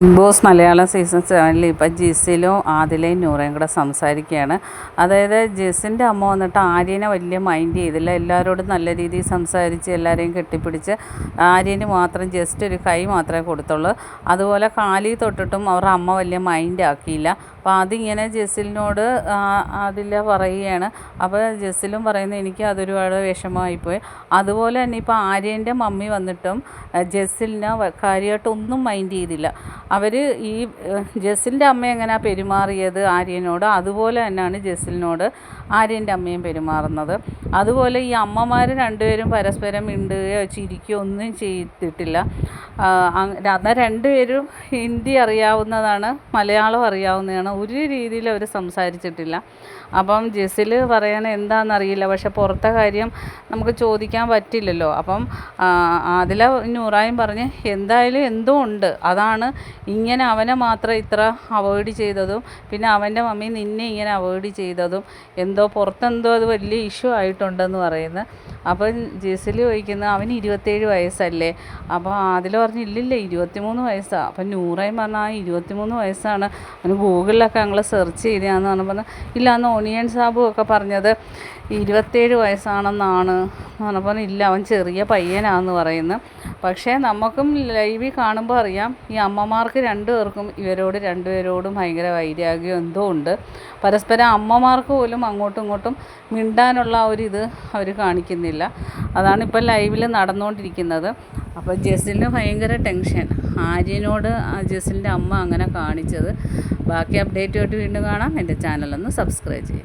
Boss Malayalam season സെവനിൽ ഇപ്പം ജിസിലും ആദിലയും നൂറയും കൂടെ സംസാരിക്കുകയാണ്. അതായത് ജിസിന്റെ അമ്മ വന്നിട്ട് ആര്യനെ വലിയ മൈൻഡ് ചെയ്തില്ല. എല്ലാവരോടും നല്ല രീതിയിൽ സംസാരിച്ച് എല്ലാവരെയും കെട്ടിപ്പിടിച്ച് ആര്യന് മാത്രം ജസ്റ്റ് ഒരു കൈ മാത്രമേ കൊടുത്തുള്ളൂ. അതുപോലെ കാലി തൊട്ടിട്ടും അവരുടെ അമ്മ വലിയ മൈൻഡ് ആക്കിയില്ല. അപ്പോൾ അതിങ്ങനെ ജെസിലിനോട് ആദില പറയുകയാണ്. അപ്പോൾ ജെസിലും പറയുന്നത് എനിക്ക് അതൊരുപാട് വിഷമമായിപ്പോയി. അതുപോലെ തന്നെ ഇപ്പോൾ ആര്യന്റെ മമ്മി വന്നിട്ടും ജെസിലിനെ കാര്യമായിട്ടൊന്നും മൈൻഡ് ചെയ്തില്ല. അവർ ഈ ജസിന്റെ അമ്മ എങ്ങനെയാണ് പെരുമാറിയത് ആര്യനോട്? അതുപോലെ തന്നെയാണ് ജെസ്സിലിനോട് ആര്യന്റെ അമ്മയും പെരുമാറുന്നത്. അതുപോലെ ഈ അമ്മമാർ രണ്ടുപേരും പരസ്പരം മിണ്ടുകയോ ചിരിക്കുകയോ ഒന്നും ചെയ്തിട്ടില്ല. എന്നാൽ രണ്ടുപേരും ഹിന്ദി അറിയാവുന്നതാണ് മലയാളം അറിയാവുന്നതാണ് ഒരു രീതിയിൽ അവർ സംസാരിച്ചിട്ടില്ല. അപ്പം ജെസ്സിൽ പറയാൻ എന്താണെന്നറിയില്ല പക്ഷെ പുറത്തെ കാര്യം നമുക്ക് ചോദിക്കാൻ പറ്റില്ലല്ലോ. അപ്പം അതില നൂറായും പറഞ്ഞ് എന്തായാലും എന്തോ ഉണ്ട്. അതാണ് ഇങ്ങനെ അവനെ മാത്രം ഇത്ര അവോയ്ഡ് ചെയ്തതും പിന്നെ അവന്റെ മമ്മി നിന്നെ ഇങ്ങനെ അവോയ്ഡ് ചെയ്തതും എന്തോ പുറത്തെന്തോ അത് വലിയ ഇഷ്യൂ ആയിട്ടുണ്ടെന്ന് പറയുന്നത് അപ്പം ജെസിൽ ചോദിക്കുന്നത് അവന് ഇരുപത്തേഴ് വയസ്സല്ലേ? അപ്പോൾ അതിൽ പറഞ്ഞു ഇല്ലില്ല ഇരുപത്തിമൂന്ന് വയസ്സാണ് അപ്പം നൂറായും പറഞ്ഞാൽ ആ ഇരുപത്തിമൂന്ന് വയസ്സാണ്. അവന് ഗൂഗിളിലൊക്കെ ഞങ്ങൾ സെർച്ച് ചെയ്തതാന്ന് പറഞ്ഞപ്പോൾ ഇല്ല അന്ന് ഓണിയൻ സാബു ഒക്കെ പറഞ്ഞത് ഇരുപത്തേഴ് വയസ്സാണെന്നാണ്. എന്ന് പറഞ്ഞപ്പോൾ ഇല്ല അവൻ ചെറിയ പയ്യനാന്ന് പറയുന്നു. പക്ഷേ നമുക്കും ലൈവിൽ കാണുമ്പോൾ അറിയാം ഈ അമ്മമാർക്ക് രണ്ടുപേർക്കും ഇവരോട് രണ്ടുപേരോടും ഭയങ്കര വൈരാഗ്യം എന്തോ ഉണ്ട്. പരസ്പരം അമ്മമാർക്ക് പോലും അങ്ങോട്ടും ഇങ്ങോട്ടും മിണ്ടാനുള്ള ഒരിത് അവർ കാണിക്കുന്നില്ല. അതാണ് ഇപ്പോൾ ലൈവിൽ നടന്നുകൊണ്ടിരിക്കുന്നത്. അപ്പോൾ ജസിലിന് ഭയങ്കര ടെൻഷൻ. ആര്യനോട് ജസിലിന്റെ അമ്മ അങ്ങനെ കാണിച്ചത്. ബാക്കി അപ്ഡേറ്റുമായിട്ട് വീണ്ടും കാണാം. എന്റെ ചാനലൊന്ന് സബ്സ്ക്രൈബ് ചെയ്യും